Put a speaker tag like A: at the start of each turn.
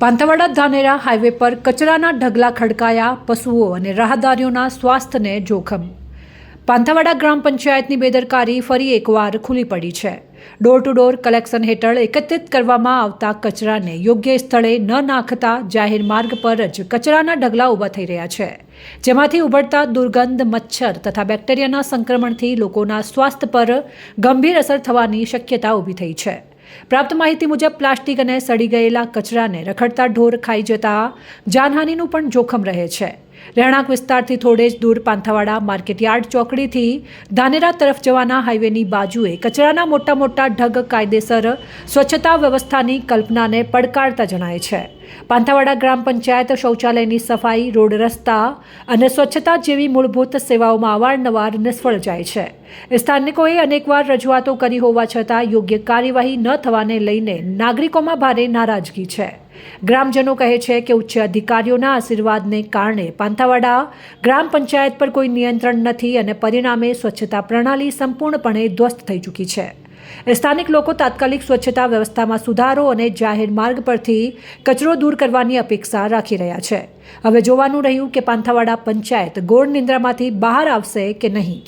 A: Panthawada Dhanera highway પર કચરાના ઢગલા ખડકાયા પશુઓ અને રાહદારીઓના સ્વાસ્થ્યને જોખમ. પાંથાવાડા ગ્રામ પંચાયતની બેદરકારી ફરી એકવાર ખુલ્લી પડી છે. ડોર ટુ ડોર કલેક્શન હેઠળ એકત્રિત કરવામાં આવતા કચરાને યોગ્ય સ્થળે ન નાખતા જાહેર માર્ગ પર જ કચરાના ઢગલા ઊભા થઈ રહ્યા છે. જેમાંથી ઉભરતા દુર્ગંધ, મચ્છર તથા બેક્ટેરિયાના સંક્રમણથી લોકોના સ્વાસ્થ્ય પર ગંભીર અસર થવાની શક્યતા ઊભી થઈ છે. પ્રાપ્ત માહિતી મુજબ પ્લાસ્ટિક અને સડી ગયેલા કચરાને રખડતા ઢોર ખાઈ જતા જાનહાનિનું પણ જોખમ રહે છે. રહેણાંક વિસ્તારથી થોડે જ દૂર પાંથાવાડા માર્કેટયાર્ડ ચોકડીથી ધાનેરા તરફ જવાના હાઈવેની બાજુએ કચરાના મોટા મોટા ઢગ કાયદેસર સ્વચ્છતા વ્યવસ્થાની કલ્પનાને પડકારતા જણાય છે. પાંથાવાડા ગ્રામ પંચાયત શૌચાલયની સફાઈ, રોડ રસ્તા અને સ્વચ્છતા જેવી મૂળભૂત સેવાઓમાં અવારનવાર નિષ્ફળ જાય છે. સ્થાનિકોએ અનેકવાર રજૂઆતો કરી હોવા છતાં યોગ્ય કાર્યવાહી ન થવાને લઈને નાગરિકોમાં ભારે નારાજગી છે. ગ્રામજનો કહે છે કે ઉચ્ચ અધિકારીઓના આશીર્વાદને કારણે પાંથાવાડા ગ્રામ પંચાયત પર કોઈ નિયંત્રણ નથી અને પરિણામે સ્વચ્છતા પ્રણાલી સંપૂર્ણપણે ધ્વસ્ત થઈ ચૂકી છે. સ્થાનિક લોકો તાત્કાલિક સ્વચ્છતા વ્યવસ્થામાં સુધારો અને જાહેર માર્ગ પરથી કચરો દૂર કરવાની અપેક્ષા રાખી રહ્યા છે. હવે જોવાનું રહ્યું કે પાંથાવાડા પંચાયત ગોળ નિંદ્રામાંથી બહાર આવશે કે નહીં.